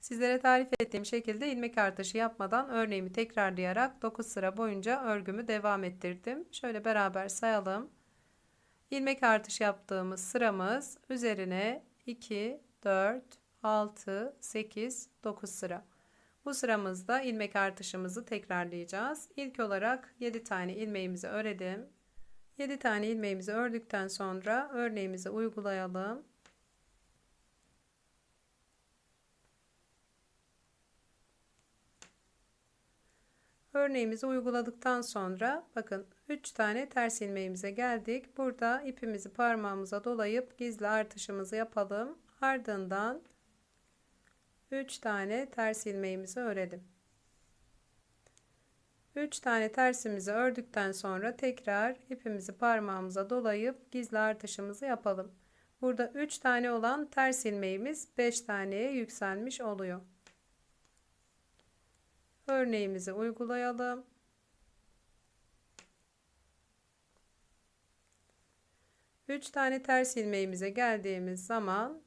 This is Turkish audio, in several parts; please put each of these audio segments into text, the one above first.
Sizlere tarif ettiğim şekilde ilmek artışı yapmadan örneğimi tekrarlayarak 9 sıra boyunca örgümü devam ettirdim. Şöyle beraber sayalım. İlmek artışı yaptığımız sıramız üzerine 2, 4, 6, 8, 9 sıra. Bu sıramızda ilmek artışımızı tekrarlayacağız. İlk olarak 7 tane ilmeğimizi öredim. 7 tane ilmeğimizi ördükten sonra örneğimizi uygulayalım. Örneğimizi uyguladıktan sonra bakın 3 tane ters ilmeğimize geldik. Burada ipimizi parmağımıza dolayıp gizli artışımızı yapalım. Ardından 3 tane ters ilmeğimizi örelim. 3 tane tersimizi ördükten sonra tekrar ipimizi parmağımıza dolayıp gizli artışımızı yapalım. Burada 3 tane olan ters ilmeğimiz 5 taneye yükselmiş oluyor. Örneğimizi uygulayalım. Üç tane ters ilmeğimize geldiğimiz zaman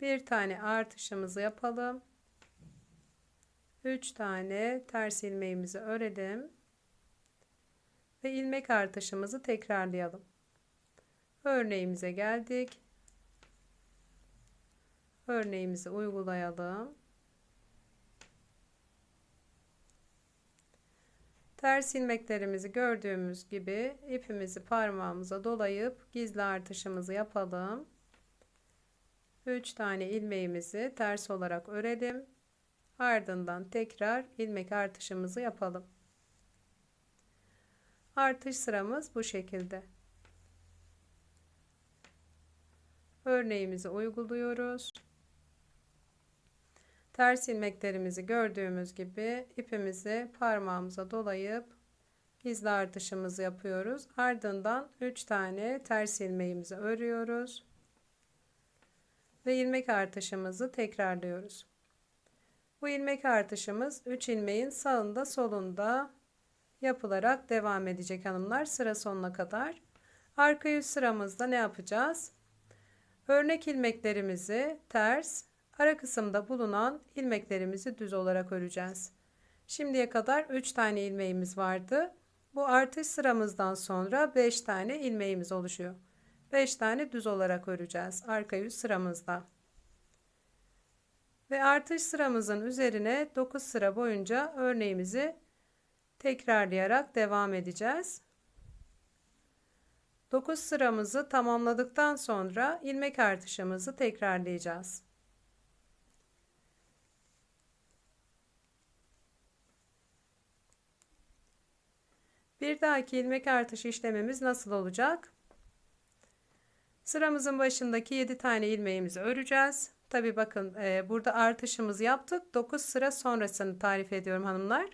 bir tane artışımızı yapalım. 3 tane ters ilmeğimizi örelim. Ve ilmek artışımızı tekrarlayalım. Örneğimize geldik. Örneğimizi uygulayalım. Ters ilmeklerimizi gördüğümüz gibi ipimizi parmağımıza dolayıp gizli artışımızı yapalım. 3 tane ilmeğimizi ters olarak örelim. Ardından tekrar ilmek artışımızı yapalım. Artış sıramız bu şekilde. Örneğimizi uyguluyoruz. Ters ilmeklerimizi gördüğümüz gibi ipimizi parmağımıza dolayıp gizli artışımızı yapıyoruz. Ardından 3 tane ters ilmeğimizi örüyoruz. Ve ilmek artışımızı tekrarlıyoruz. Bu ilmek artışımız 3 ilmeğin sağında solunda yapılarak devam edecek hanımlar sıra sonuna kadar. Arka yüz sıramızda ne yapacağız? Örnek ilmeklerimizi ters, ara kısımda bulunan ilmeklerimizi düz olarak öreceğiz. Şimdiye kadar 3 tane ilmeğimiz vardı. Bu artış sıramızdan sonra 5 tane ilmeğimiz oluşuyor. 5 tane düz olarak öreceğiz arka yüz sıramızda. Ve artış sıramızın üzerine 9 sıra boyunca örneğimizi tekrarlayarak devam edeceğiz. 9 sıramızı tamamladıktan sonra ilmek artışımızı tekrarlayacağız. Bir dahaki ilmek artışı işlemimiz nasıl olacak? Sıramızın başındaki 7 tane ilmeğimizi öreceğiz. Tabi bakın e, burada artışımızı yaptık. 9 sıra sonrasını tarif ediyorum hanımlar.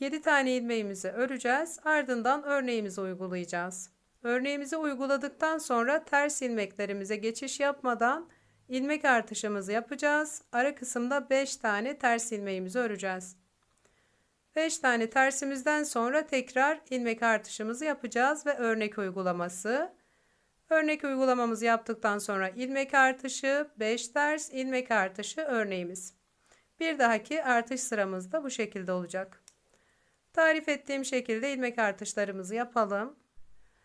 7 tane ilmeğimizi öreceğiz. Ardından örneğimizi uygulayacağız. Örneğimizi uyguladıktan sonra ters ilmeklerimize geçiş yapmadan ilmek artışımızı yapacağız. Ara kısımda 5 tane ters ilmeğimizi öreceğiz. 5 tane tersimizden sonra tekrar ilmek artışımızı yapacağız ve örnek uygulaması. Örnek uygulamamızı yaptıktan sonra ilmek artışı, 5 ters, ilmek artışı örneğimiz. Bir dahaki artış sıramız da bu şekilde olacak. Tarif ettiğim şekilde ilmek artışlarımızı yapalım.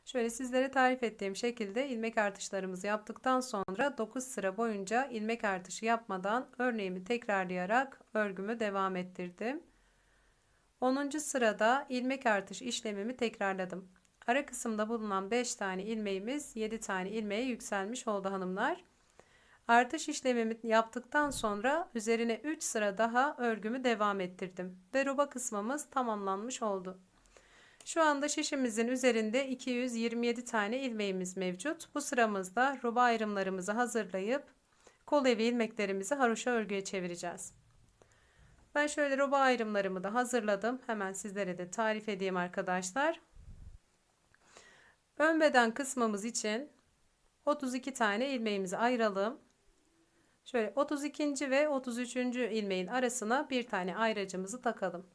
Şöyle sizlere tarif ettiğim şekilde ilmek artışlarımızı yaptıktan sonra 9 sıra boyunca ilmek artışı yapmadan örneğimi tekrarlayarak örgümü devam ettirdim. 10. sırada ilmek artış işlemimi tekrarladım. Ara kısımda bulunan 5 tane ilmeğimiz 7 tane ilmeğe yükselmiş oldu hanımlar. Artış işlemimi yaptıktan sonra üzerine 3 sıra daha örgümü devam ettirdim. Ve roba kısmımız tamamlanmış oldu. Şu anda şişimizin üzerinde 227 tane ilmeğimiz mevcut. Bu sıramızda roba ayrımlarımızı hazırlayıp kol evi ilmeklerimizi haroşa örgüye çevireceğiz. Ben şöyle roba ayrımlarımı da hazırladım. Hemen sizlere de tarif edeyim arkadaşlar. Ön beden kısmımız için 32 tane ilmeğimizi ayıralım. Şöyle 32. ve 33. ilmeğin arasına bir tane ayracımızı takalım.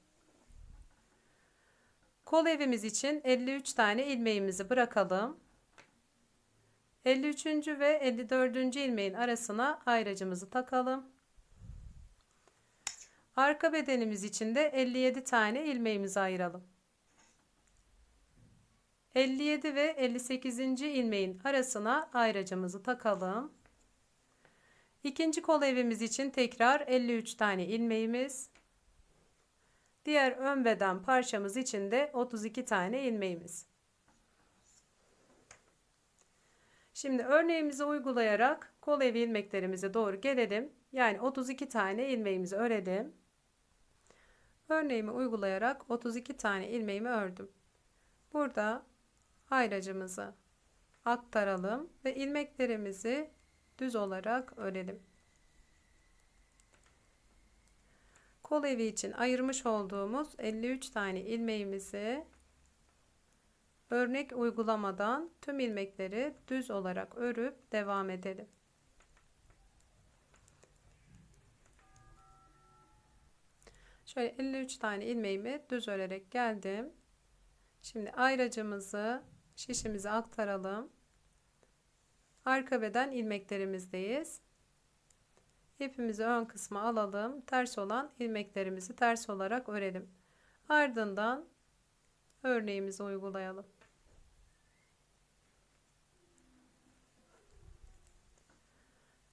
Kol evimiz için 53 tane ilmeğimizi bırakalım. 53. ve 54. ilmeğin arasına ayracımızı takalım. Arka bedenimiz için de 57 tane ilmeğimizi ayıralım. 57 ve 58. ilmeğin arasına ayracımızı takalım. İkinci kol evimiz için tekrar 53 tane ilmeğimiz. Diğer ön beden parçamız için de 32 tane ilmeğimiz. Şimdi örneğimizi uygulayarak kol evi ilmeklerimize doğru gelelim. Yani 32 tane ilmeğimizi örelim. Örneğimi uygulayarak 32 tane ilmeğimi ördüm. Burada ayracımızı aktaralım ve ilmeklerimizi düz olarak örelim. Kol evi için ayırmış olduğumuz 53 tane ilmeğimizi örnek uygulamadan tüm ilmekleri düz olarak örüp devam edelim. Şöyle 53 tane ilmeğimi düz örerek geldim. Şimdi ayracımızı şişimize aktaralım. Arka beden ilmeklerimizdeyiz. İpimizi ön kısma alalım. Ters olan ilmeklerimizi ters olarak örelim. Ardından örneğimizi uygulayalım.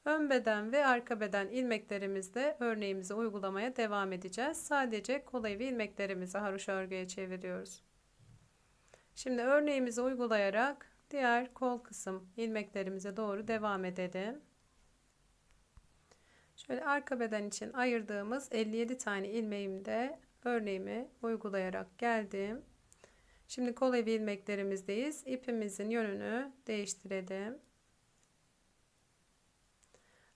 Ön beden ve arka beden ilmeklerimizde örneğimizi uygulamaya devam edeceğiz. Sadece kol evi ilmeklerimizi haroşa örgüye çeviriyoruz. Şimdi örneğimizi uygulayarak diğer kol kısım ilmeklerimize doğru devam edelim. Şöyle arka beden için ayırdığımız 57 tane ilmeğimde örneğimi uygulayarak geldim. Şimdi kol evi ilmeklerimizdeyiz. İpimizin yönünü değiştirelim.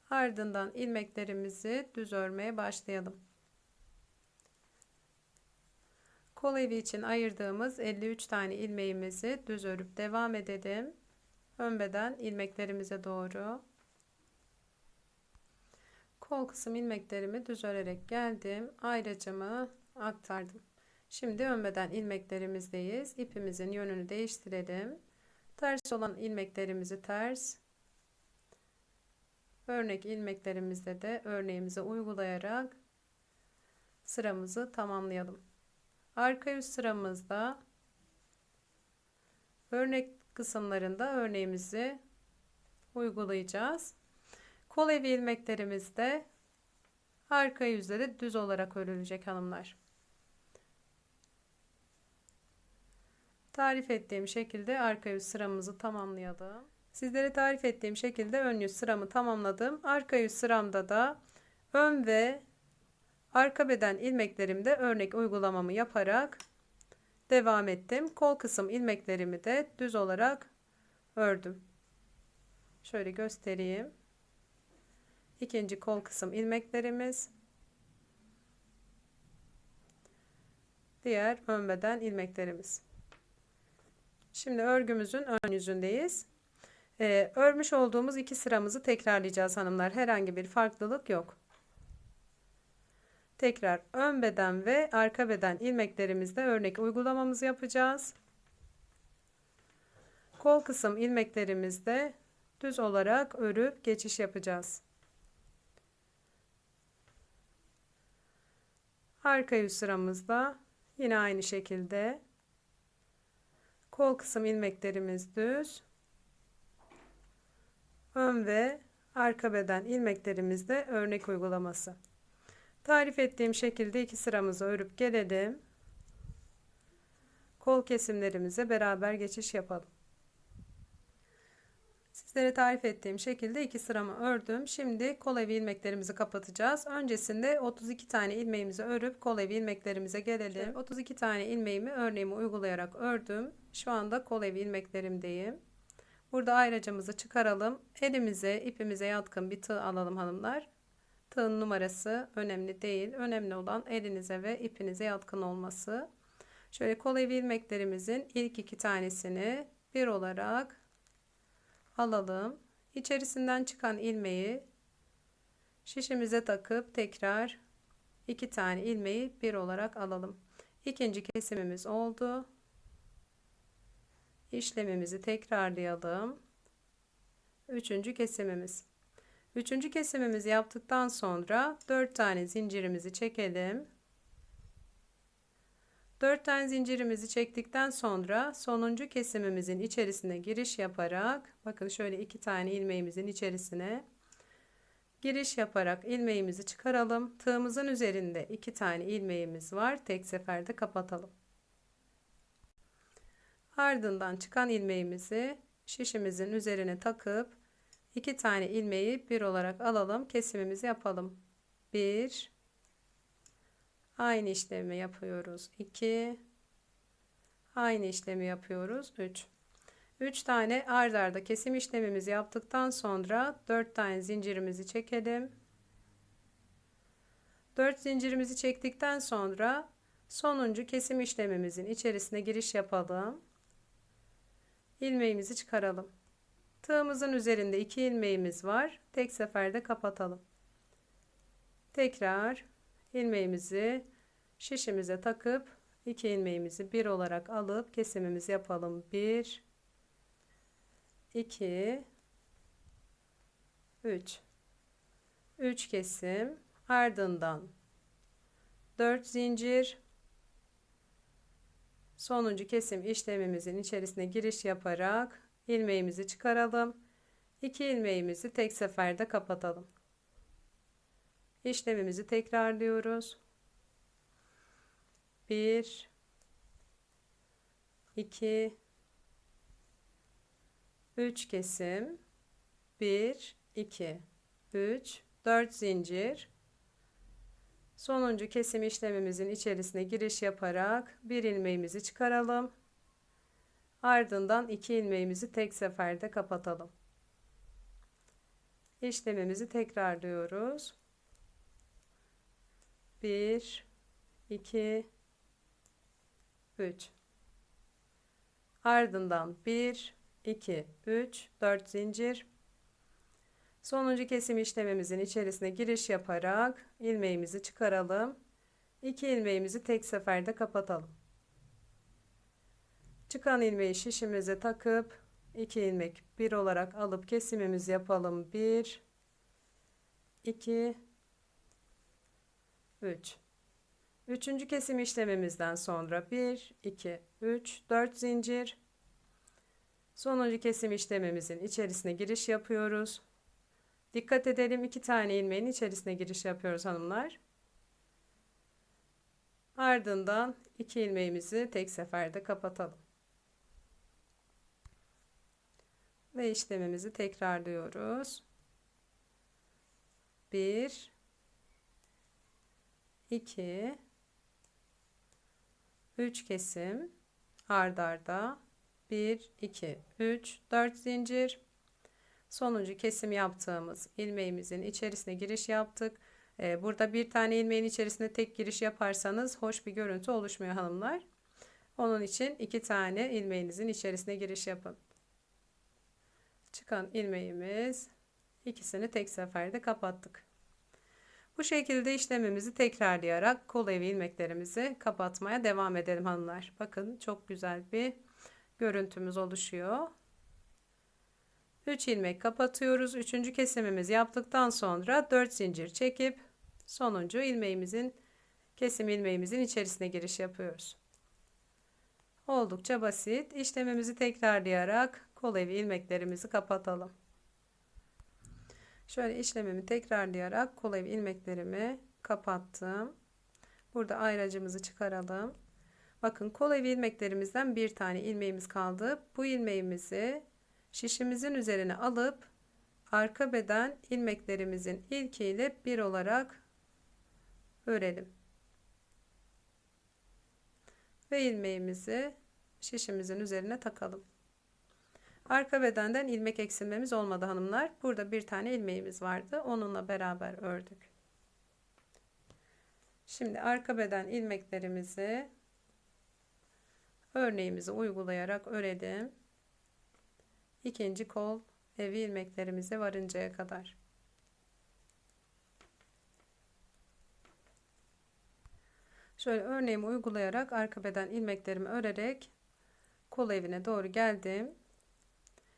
Ardından ilmeklerimizi düz örmeye başlayalım. Kol evi için ayırdığımız 53 tane ilmeğimizi düz örüp devam edelim. Ön beden ilmeklerimize doğru. Kol kısım ilmeklerimi düz örerek geldim. Ayracımı aktardım. Şimdi ön beden ilmeklerimizdeyiz. İpimizin yönünü değiştirelim. Ters olan ilmeklerimizi ters, Örnek ilmeklerimizde de örneğimizi uygulayarak sıramızı tamamlayalım. Arka yüz sıramızda örnek kısımlarında örneğimizi uygulayacağız. Kol evi ilmeklerimizde arka yüzleri düz olarak örülecek hanımlar. Tarif ettiğim şekilde arka yüz sıramızı tamamlayalım. Sizlere tarif ettiğim şekilde ön yüz sıramı tamamladım. Arka yüz sıramda da ön ve arka beden ilmeklerimde örnek uygulamamı yaparak devam ettim. Kol kısım ilmeklerimi de düz olarak ördüm. Şöyle göstereyim. İkinci kol kısım ilmeklerimiz. Diğer ön beden ilmeklerimiz. Şimdi örgümüzün ön yüzündeyiz. Ee, örmüş olduğumuz iki sıramızı tekrarlayacağız hanımlar. Herhangi bir farklılık yok. Tekrar ön beden ve arka beden ilmeklerimizde örnek uygulamamızı yapacağız. Kol kısım ilmeklerimizde düz olarak örüp geçiş yapacağız. Arka yüz sıramızda yine aynı şekilde kol kısım ilmeklerimiz düz ön ve arka beden ilmeklerimizde örnek uygulaması. Tarif ettiğim şekilde iki sıramızı örüp gelelim. Kol kesimlerimize beraber geçiş yapalım. Sizlere tarif ettiğim şekilde iki sıramı ördüm. Şimdi kol evi ilmeklerimizi kapatacağız. Öncesinde 32 tane ilmeğimizi örüp kol evi ilmeklerimize gelelim. 32 tane ilmeğimi örneğimi uygulayarak ördüm. Şu anda kol evi ilmeklerimdeyim. Burada ayracımızı çıkaralım. Elimize ipimize yatkın bir tığ alalım hanımlar. Tığın numarası önemli değil. Önemli olan elinize ve ipinize yatkın olması. Şöyle kol evi ilmeklerimizin ilk iki tanesini bir olarak alalım. İçerisinden çıkan ilmeği şişimize takıp tekrar iki tane ilmeği bir olarak alalım. İkinci kesimimiz oldu işlemimizi tekrarlayalım. Üçüncü kesimimiz. Üçüncü kesimimizi yaptıktan sonra 4 tane zincirimizi çekelim. 4 tane zincirimizi çektikten sonra sonuncu kesimimizin içerisine giriş yaparak bakın şöyle iki tane ilmeğimizin içerisine giriş yaparak ilmeğimizi çıkaralım. Tığımızın üzerinde iki tane ilmeğimiz var. Tek seferde kapatalım. Ardından çıkan ilmeğimizi şişimizin üzerine takıp iki tane ilmeği bir olarak alalım. Kesimimizi yapalım. 1 Aynı işlemi yapıyoruz. 2 Aynı işlemi yapıyoruz. 3 3 tane ard arda kesim işlemimizi yaptıktan sonra 4 tane zincirimizi çekelim. 4 zincirimizi çektikten sonra sonuncu kesim işlemimizin içerisine giriş yapalım. İlmeğimizi çıkaralım. Tığımızın üzerinde iki ilmeğimiz var. Tek seferde kapatalım. Tekrar ilmeğimizi şişimize takıp iki ilmeğimizi bir olarak alıp kesimimizi yapalım. 1 2 3 3 kesim ardından 4 zincir sonuncu kesim işlemimizin içerisine giriş yaparak ilmeğimizi çıkaralım. 2 ilmeğimizi tek seferde kapatalım. İşlemimizi tekrarlıyoruz. 1 2 3 kesim 1 2 3 4 zincir sonuncu kesim işlemimizin içerisine giriş yaparak bir ilmeğimizi çıkaralım. Ardından iki ilmeğimizi tek seferde kapatalım. İşlemimizi tekrarlıyoruz. 1 2 3 ardından 1 2 3 4 zincir sonuncu kesim işlemimizin içerisine giriş yaparak ilmeğimizi çıkaralım. 2 ilmeğimizi tek seferde kapatalım. Çıkan ilmeği şişimize takıp 2 ilmek bir olarak alıp kesimimizi yapalım. 1 2 3 Üçüncü kesim işlemimizden sonra 1 2 3 4 zincir. Sonuncu kesim işlemimizin içerisine giriş yapıyoruz. Dikkat edelim iki tane ilmeğin içerisine giriş yapıyoruz hanımlar. Ardından iki ilmeğimizi tek seferde kapatalım. Ve işlemimizi tekrarlıyoruz. 1 2 3 kesim ard arda 1 2 3 4 zincir sonuncu kesim yaptığımız ilmeğimizin içerisine giriş yaptık. Ee, burada bir tane ilmeğin içerisine tek giriş yaparsanız hoş bir görüntü oluşmuyor hanımlar. Onun için iki tane ilmeğinizin içerisine giriş yapın. Çıkan ilmeğimiz ikisini tek seferde kapattık. Bu şekilde işlemimizi tekrarlayarak kol evi ilmeklerimizi kapatmaya devam edelim hanımlar. Bakın çok güzel bir görüntümüz oluşuyor. 3 ilmek kapatıyoruz. Üçüncü kesimimizi yaptıktan sonra 4 zincir çekip sonuncu ilmeğimizin kesim ilmeğimizin içerisine giriş yapıyoruz. Oldukça basit. İşlemimizi tekrarlayarak kol evi ilmeklerimizi kapatalım. Şöyle işlemimi tekrarlayarak kol evi ilmeklerimi kapattım. Burada ayracımızı çıkaralım. Bakın kol evi ilmeklerimizden bir tane ilmeğimiz kaldı. Bu ilmeğimizi şişimizin üzerine alıp arka beden ilmeklerimizin ilkiyle bir olarak örelim. Ve ilmeğimizi şişimizin üzerine takalım. Arka bedenden ilmek eksilmemiz olmadı hanımlar. Burada bir tane ilmeğimiz vardı. Onunla beraber ördük. Şimdi arka beden ilmeklerimizi örneğimizi uygulayarak öredim. İkinci kol evi ilmeklerimize varıncaya kadar. Şöyle örneğimi uygulayarak arka beden ilmeklerimi örerek kol evine doğru geldim.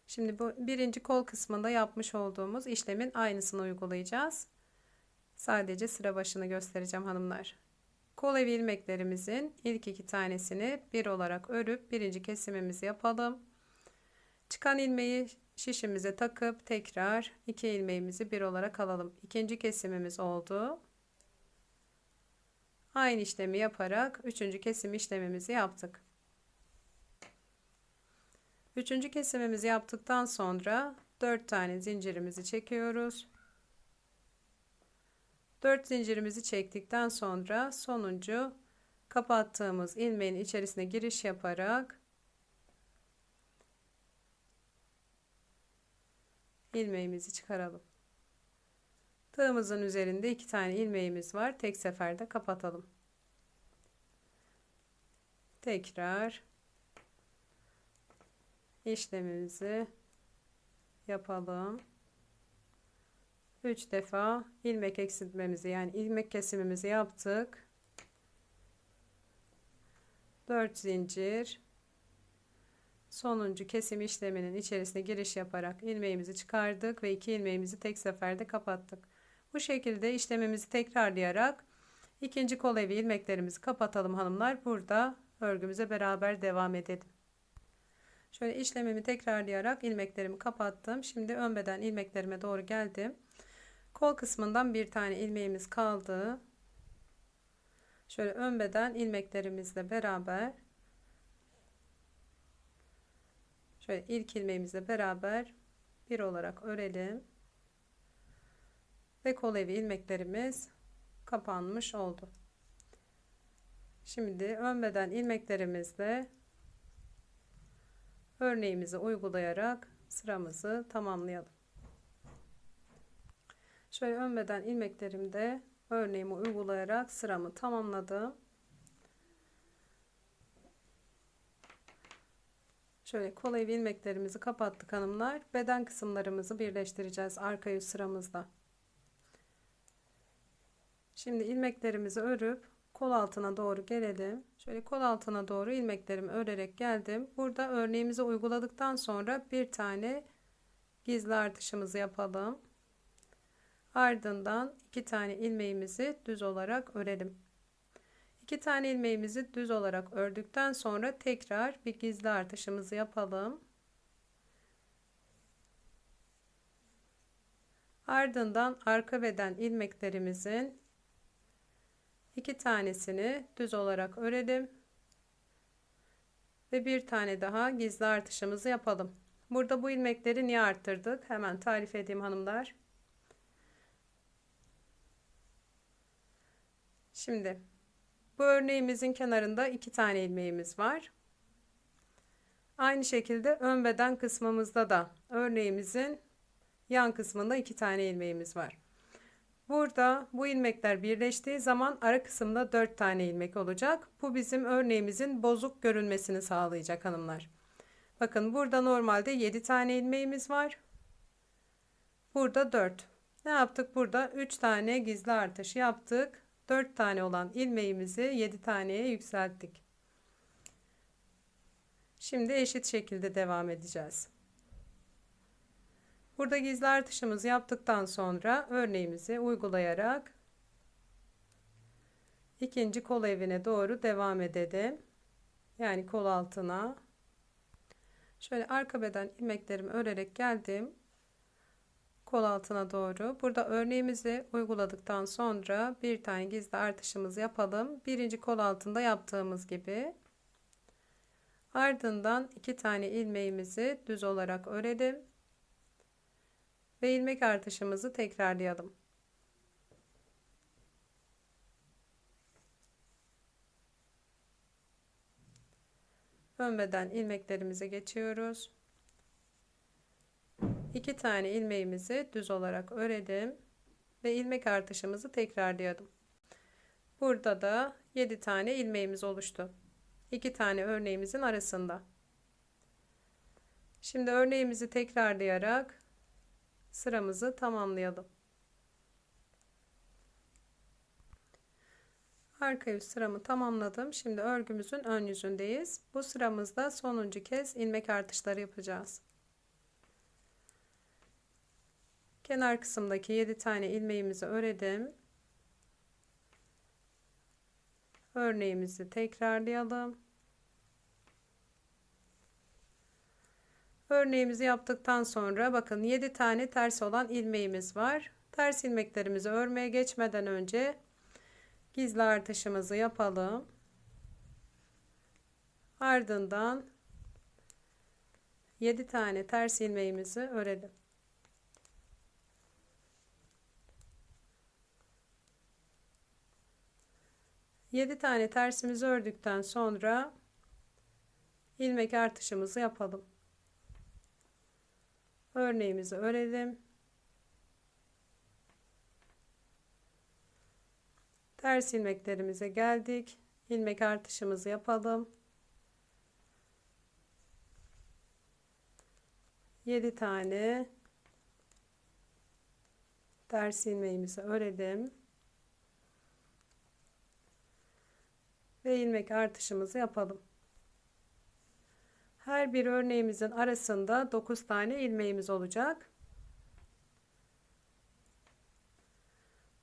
Şimdi bu birinci kol kısmında yapmış olduğumuz işlemin aynısını uygulayacağız. Sadece sıra başını göstereceğim hanımlar. Kol evi ilmeklerimizin ilk iki tanesini bir olarak örüp birinci kesimimizi yapalım. Çıkan ilmeği şişimize takıp tekrar iki ilmeğimizi bir olarak alalım. İkinci kesimimiz oldu. Aynı işlemi yaparak üçüncü kesim işlemimizi yaptık. Üçüncü kesimimizi yaptıktan sonra dört tane zincirimizi çekiyoruz. 4 zincirimizi çektikten sonra sonuncu kapattığımız ilmeğin içerisine giriş yaparak ilmeğimizi çıkaralım. Tığımızın üzerinde iki tane ilmeğimiz var. Tek seferde kapatalım. Tekrar işlemimizi yapalım. 3 defa ilmek eksiltmemizi yani ilmek kesimimizi yaptık. 4 zincir sonuncu kesim işleminin içerisine giriş yaparak ilmeğimizi çıkardık ve iki ilmeğimizi tek seferde kapattık. Bu şekilde işlemimizi tekrarlayarak ikinci kol evi ilmeklerimizi kapatalım hanımlar. Burada örgümüze beraber devam edelim. Şöyle işlemimi tekrarlayarak ilmeklerimi kapattım. Şimdi ön beden ilmeklerime doğru geldim. Kol kısmından bir tane ilmeğimiz kaldı. Şöyle ön beden ilmeklerimizle beraber şöyle ilk ilmeğimizle beraber bir olarak örelim. Ve kol evi ilmeklerimiz kapanmış oldu. Şimdi ön beden ilmeklerimizle örneğimizi uygulayarak sıramızı tamamlayalım. Şöyle ön beden ilmeklerimde örneğimi uygulayarak sıramı tamamladım. Şöyle kol evi ilmeklerimizi kapattık hanımlar. Beden kısımlarımızı birleştireceğiz arka yüz sıramızda. Şimdi ilmeklerimizi örüp kol altına doğru gelelim. Şöyle kol altına doğru ilmeklerimi örerek geldim. Burada örneğimizi uyguladıktan sonra bir tane gizli artışımızı yapalım. Ardından iki tane ilmeğimizi düz olarak örelim. İki tane ilmeğimizi düz olarak ördükten sonra tekrar bir gizli artışımızı yapalım. Ardından arka beden ilmeklerimizin iki tanesini düz olarak örelim. Ve bir tane daha gizli artışımızı yapalım. Burada bu ilmekleri niye arttırdık? Hemen tarif edeyim hanımlar. Şimdi bu örneğimizin kenarında iki tane ilmeğimiz var. Aynı şekilde ön beden kısmımızda da örneğimizin yan kısmında iki tane ilmeğimiz var. Burada bu ilmekler birleştiği zaman ara kısımda 4 tane ilmek olacak. Bu bizim örneğimizin bozuk görünmesini sağlayacak hanımlar. Bakın burada normalde 7 tane ilmeğimiz var. Burada 4. Ne yaptık? Burada 3 tane gizli artış yaptık. 4 tane olan ilmeğimizi 7 taneye yükselttik. Şimdi eşit şekilde devam edeceğiz. Burada gizli artışımızı yaptıktan sonra örneğimizi uygulayarak ikinci kol evine doğru devam edelim. Yani kol altına. Şöyle arka beden ilmeklerimi örerek geldim kol altına doğru. Burada örneğimizi uyguladıktan sonra bir tane gizli artışımız yapalım. Birinci kol altında yaptığımız gibi. Ardından iki tane ilmeğimizi düz olarak örelim. Ve ilmek artışımızı tekrarlayalım. Ön beden ilmeklerimize geçiyoruz. 2 tane ilmeğimizi düz olarak örelim ve ilmek artışımızı tekrarlayalım. Burada da 7 tane ilmeğimiz oluştu. 2 tane örneğimizin arasında. Şimdi örneğimizi tekrarlayarak sıramızı tamamlayalım. Arka yüz sıramı tamamladım. Şimdi örgümüzün ön yüzündeyiz. Bu sıramızda sonuncu kez ilmek artışları yapacağız. Kenar kısımdaki 7 tane ilmeğimizi öredim. Örneğimizi tekrarlayalım. Örneğimizi yaptıktan sonra bakın 7 tane ters olan ilmeğimiz var. Ters ilmeklerimizi örmeye geçmeden önce gizli artışımızı yapalım. Ardından 7 tane ters ilmeğimizi örelim. Yedi tane tersimizi ördükten sonra ilmek artışımızı yapalım. Örneğimizi örelim. Ters ilmeklerimize geldik. İlmek artışımızı yapalım. 7 tane ters ilmeğimizi örelim. Ve ilmek artışımızı yapalım. Her bir örneğimizin arasında 9 tane ilmeğimiz olacak.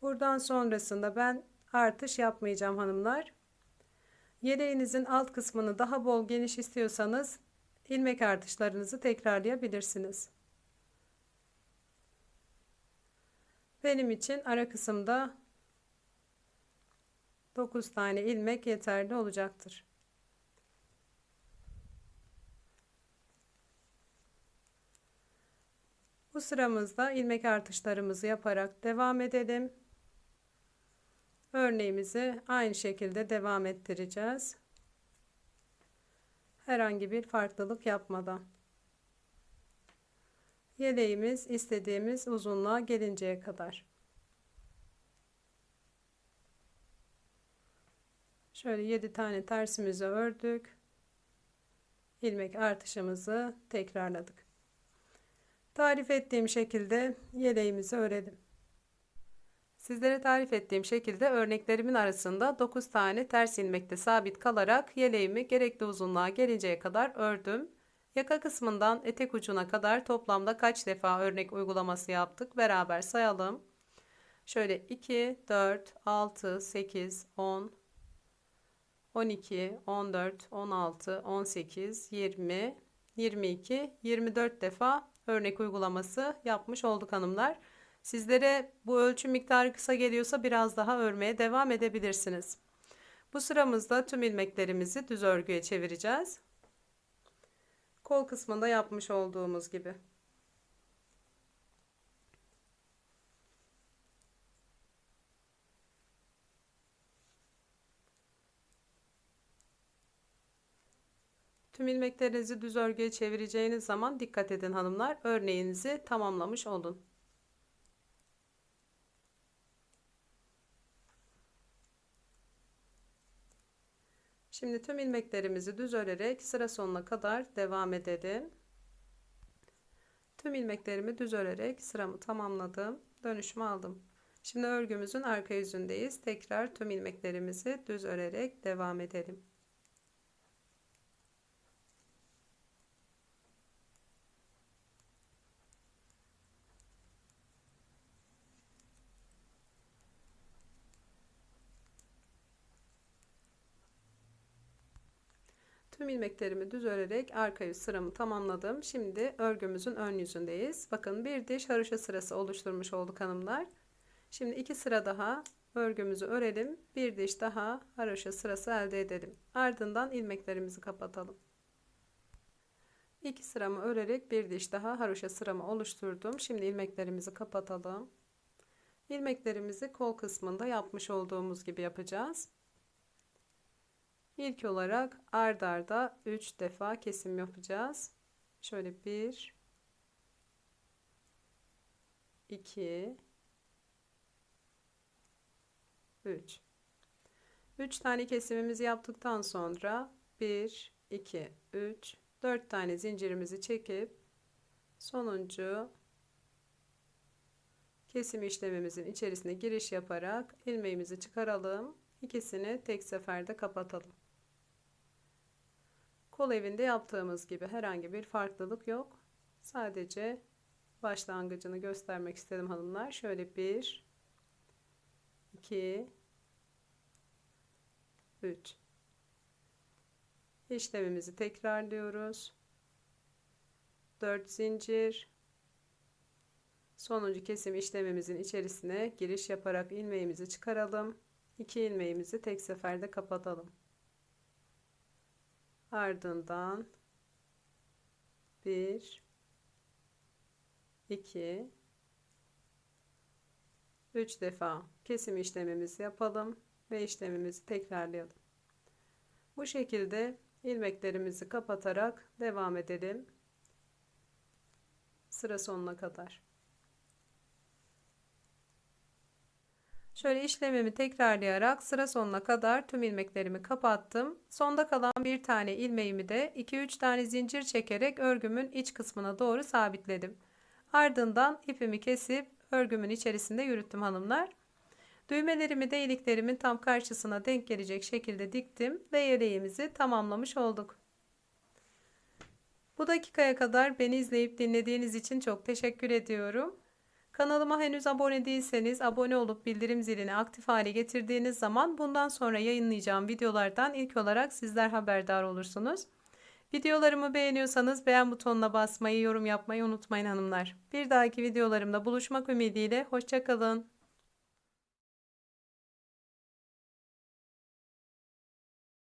Buradan sonrasında ben artış yapmayacağım hanımlar. Yeleğinizin alt kısmını daha bol geniş istiyorsanız ilmek artışlarınızı tekrarlayabilirsiniz. Benim için ara kısımda 9 tane ilmek yeterli olacaktır. Bu sıramızda ilmek artışlarımızı yaparak devam edelim. Örneğimizi aynı şekilde devam ettireceğiz. Herhangi bir farklılık yapmadan. Yeleğimiz istediğimiz uzunluğa gelinceye kadar. Şöyle 7 tane tersimizi ördük. ilmek artışımızı tekrarladık. Tarif ettiğim şekilde yeleğimizi örelim. Sizlere tarif ettiğim şekilde örneklerimin arasında 9 tane ters ilmekte sabit kalarak yeleğimi gerekli uzunluğa gelinceye kadar ördüm. Yaka kısmından etek ucuna kadar toplamda kaç defa örnek uygulaması yaptık beraber sayalım. Şöyle 2, 4, 6, 8, 10, 12, 14, 16, 18, 20, 22, 24 defa örnek uygulaması yapmış olduk hanımlar. Sizlere bu ölçü miktarı kısa geliyorsa biraz daha örmeye devam edebilirsiniz. Bu sıramızda tüm ilmeklerimizi düz örgüye çevireceğiz. Kol kısmında yapmış olduğumuz gibi. Tüm ilmeklerinizi düz örgüye çevireceğiniz zaman dikkat edin hanımlar. Örneğinizi tamamlamış olun. Şimdi tüm ilmeklerimizi düz örerek sıra sonuna kadar devam edelim. Tüm ilmeklerimi düz örerek sıramı tamamladım. Dönüşümü aldım. Şimdi örgümüzün arka yüzündeyiz. Tekrar tüm ilmeklerimizi düz örerek devam edelim. Tüm ilmeklerimi düz örerek arka yüz sıramı tamamladım. Şimdi örgümüzün ön yüzündeyiz. Bakın bir diş haroşa sırası oluşturmuş olduk hanımlar. Şimdi iki sıra daha örgümüzü örelim. Bir diş daha haroşa sırası elde edelim. Ardından ilmeklerimizi kapatalım. İki sıramı örerek bir diş daha haroşa sıramı oluşturdum. Şimdi ilmeklerimizi kapatalım. İlmeklerimizi kol kısmında yapmış olduğumuz gibi yapacağız. İlk olarak ard arda 3 defa kesim yapacağız. Şöyle 1 2 3 3 tane kesimimizi yaptıktan sonra 1 2 3 4 tane zincirimizi çekip sonuncu kesim işlemimizin içerisine giriş yaparak ilmeğimizi çıkaralım. İkisini tek seferde kapatalım. Kol evinde yaptığımız gibi herhangi bir farklılık yok. Sadece başlangıcını göstermek istedim hanımlar. Şöyle 1 2 3 işlemimizi tekrarlıyoruz. 4 zincir sonuncu kesim işlemimizin içerisine giriş yaparak ilmeğimizi çıkaralım. 2 ilmeğimizi tek seferde kapatalım. Ardından 1 2 3 defa kesim işlemimizi yapalım ve işlemimizi tekrarlayalım. Bu şekilde ilmeklerimizi kapatarak devam edelim. Sıra sonuna kadar. Şöyle işlemimi tekrarlayarak sıra sonuna kadar tüm ilmeklerimi kapattım. Sonda kalan bir tane ilmeğimi de 2-3 tane zincir çekerek örgümün iç kısmına doğru sabitledim. Ardından ipimi kesip örgümün içerisinde yürüttüm hanımlar. Düğmelerimi de iliklerimin tam karşısına denk gelecek şekilde diktim ve yeleğimizi tamamlamış olduk. Bu dakikaya kadar beni izleyip dinlediğiniz için çok teşekkür ediyorum. Kanalıma henüz abone değilseniz abone olup bildirim zilini aktif hale getirdiğiniz zaman bundan sonra yayınlayacağım videolardan ilk olarak sizler haberdar olursunuz. Videolarımı beğeniyorsanız beğen butonuna basmayı, yorum yapmayı unutmayın hanımlar. Bir dahaki videolarımda buluşmak ümidiyle hoşçakalın.